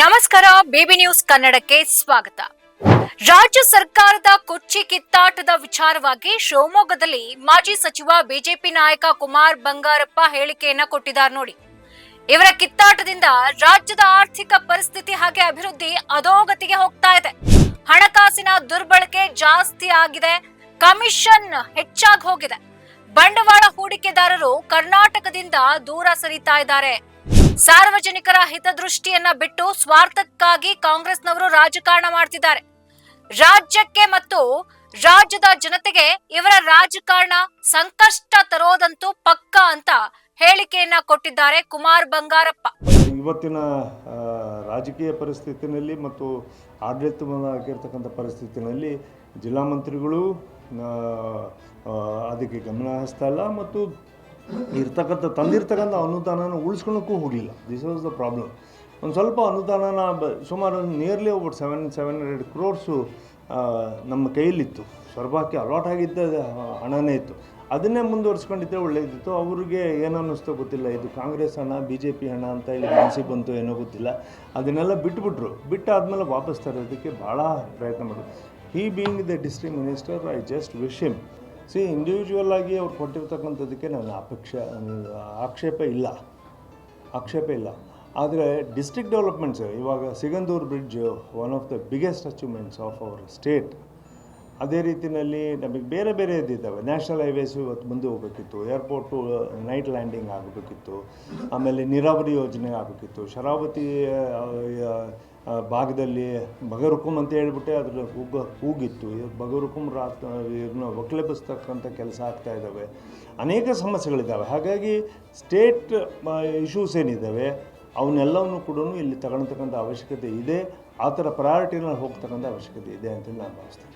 ನಮಸ್ಕಾರ, baby news ಕನ್ನಡಕ್ಕೆ ಸ್ವಾಗತ. ರಾಜ್ಯ ಸರ್ಕಾರದ ಕುರ್ಚಿ ಕಿತ್ತಾಟದ ವಿಚಾರವಾಗಿ ಶಿವಮೊಗ್ಗದಲ್ಲಿ ಮಾಜಿ ಸಚಿವ ಬಿಜೆಪಿ ನಾಯಕ ಕುಮಾರ್ ಬಂಗಾರಪ್ಪ ಹೇಳಿಕೆಯನ್ನ ಕೊಟ್ಟಿದ್ದಾರೆ ನೋಡಿ. ಇವರ ಕಿತ್ತಾಟದಿಂದ ರಾಜ್ಯದ ಆರ್ಥಿಕ ಪರಿಸ್ಥಿತಿ ಹಾಗೆ ಅಭಿವೃದ್ಧಿ ಅಧೋಗತಿಗೆ ಹೋಗ್ತಾ ಇದೆ. ಹಣಕಾಸಿನ ದುರ್ಬಳಕೆ ಜಾಸ್ತಿ ಆಗಿದೆ. ಕಮಿಷನ್ ಹೆಚ್ಚಾಗಿ ಹೋಗಿದೆ. ಬಂಡವಾಳ ಹೂಡಿಕೆದಾರರು ಕರ್ನಾಟಕದಿಂದ ದೂರ ಸರಿತಾ ಇದ್ದಾರೆ. ಸಾರ್ವಜನಿಕರ ಹಿತದೃಷ್ಟಿಯನ್ನ ಬಿಟ್ಟು ಸ್ವಾರ್ಥಕ್ಕಾಗಿ ಕಾಂಗ್ರೆಸ್ನವರು ರಾಜಕಾರಣ ಮಾಡ್ತಿದ್ದಾರೆ. ರಾಜ್ಯಕ್ಕೆ ಮತ್ತು ರಾಜ್ಯದ ಜನತೆಗೆ ಇವರ ರಾಜಕಾರಣ ಸಂಕಷ್ಟ ತರೋದಂತೂ ಪಕ್ಕ ಅಂತ ಹೇಳಿಕೆಯನ್ನ ಕೊಟ್ಟಿದ್ದಾರೆ ಕುಮಾರ್ ಬಂಗಾರಪ್ಪ. ಇವತ್ತಿನ ರಾಜಕೀಯ ಪರಿಸ್ಥಿತಿನಲ್ಲಿ ಮತ್ತು ಆಡಳಿತವಾಗಿರ್ತಕ್ಕಂಥ ಪರಿಸ್ಥಿತಿನಲ್ಲಿ ಜಿಲ್ಲಾ ಮಂತ್ರಿಗಳು ಅದಕ್ಕೆ ಗಮನ ಹರಿಸ್ತಾ ಇಲ್ಲ ಮತ್ತು ಇರ್ತಕ್ಕಂಥ ತಂದಿರ್ತಕ್ಕಂಥ ಅನುದಾನನ ಉಳಿಸ್ಕೊಳ್ಳೋಕ್ಕೂ ಹೋಗಲಿಲ್ಲ. ದಿಸ್ ವಾಸ್ ದ ಪ್ರಾಬ್ಲಮ್ ಒಂದು ಸ್ವಲ್ಪ ಅನುದಾನನ ಬ, ಸುಮಾರು ನಿಯರ್ಲಿ ಒಬ್ಬಟ್ಟು ಸೆವೆನ್ ಸೆವೆನ್ ಹಂಡ್ರೆಡ್ ಕ್ರೋರ್ಸು ನಮ್ಮ ಕೈಯಲ್ಲಿತ್ತು. ಸ್ವರ್ಭಕ್ಕೆ ಅಲಾಟ್ ಆಗಿದ್ದ ಹಣನೇ ಇತ್ತು. ಅದನ್ನೇ ಮುಂದುವರ್ಸ್ಕೊಂಡಿದ್ದೆ ಒಳ್ಳೆಯದಿತ್ತು ಅವ್ರಿಗೆ ಏನು ಅನ್ನಿಸ್ತೋ ಗೊತ್ತಿಲ್ಲ. ಇದು ಕಾಂಗ್ರೆಸ್ ಹಣ ಬಿ ಜೆ ಪಿ ಹಣ ಅಂತ ಇಲ್ಲಿ ಮನಸ್ಸಿಗೆ ಬಂತು ಏನೋ ಗೊತ್ತಿಲ್ಲ. ಅದನ್ನೆಲ್ಲ ಬಿಟ್ಬಿಟ್ರು. ಬಿಟ್ಟಾದಮೇಲೆ ವಾಪಸ್ ತರೋದಕ್ಕೆ ಭಾಳ ಪ್ರಯತ್ನ ಮಾಡಿದ್ರು. He being the district minister I just wish him see individual ಆಗಿ ಅವ್ರು ಕೊಟ್ಟಿರ್ತಕ್ಕಂಥದ್ದಕ್ಕೆ ನನ್ನ ಅಪೇಕ್ಷೆ ಆಕ್ಷೇಪ ಇಲ್ಲ. ಆಕ್ಷೇಪ ಇಲ್ಲ. ಆದರೆ ಡಿಸ್ಟ್ರಿಕ್ಟ್ ಡೆವಲಪ್ಮೆಂಟ್ಸ್ ಇವಾಗ Sigandur bridge one of the biggest achievements of our state ಅದೇ ರೀತಿಯಲ್ಲಿ ನಮಗೆ ಬೇರೆ ಬೇರೆ ಇದ್ದಿದ್ದಾವೆ. ನ್ಯಾಷನಲ್ ಹೈವೇಸು ಇವತ್ತು ಮುಂದೆ ಹೋಗಬೇಕಿತ್ತು. ಏರ್ಪೋರ್ಟು ನೈಟ್ ಲ್ಯಾಂಡಿಂಗ್ ಆಗಬೇಕಿತ್ತು. ಆಮೇಲೆ ನೀರಾವರಿ ಯೋಜನೆ ಆಗಬೇಕಿತ್ತು. ಶರಾವತಿ ಭಾಗದಲ್ಲಿ ಬಗರುಕುಂ ಅಂತ ಹೇಳ್ಬಿಟ್ಟೆ ಅದ್ರ ಕೂಗ ಕೂಗಿತ್ತು ಬಗರುಕುಂ ರಾತ್, ಇದನ್ನ ಒಕ್ಲೆಬಿಸ್ತಕ್ಕಂಥ ಕೆಲಸ ಆಗ್ತಾ ಇದ್ದಾವೆ. ಅನೇಕ ಸಮಸ್ಯೆಗಳಿದ್ದಾವೆ. ಹಾಗಾಗಿ ಸ್ಟೇಟ್ ಇಶ್ಯೂಸ್ ಏನಿದ್ದಾವೆ, ಅವನ್ನೆಲ್ಲವನ್ನು ಕೂಡ ಇಲ್ಲಿ ತಗೊಳ್ತಕ್ಕಂಥ ಅವಶ್ಯಕತೆ ಇದೆ. ಆ ಥರ ಪ್ರಯಾರಿಟಿನಲ್ಲಿ ಹೋಗ್ತಕ್ಕಂಥ ಅವಶ್ಯಕತೆ ಇದೆ ಅಂತ ನಾನು ಭಾವಿಸ್ತೇನೆ.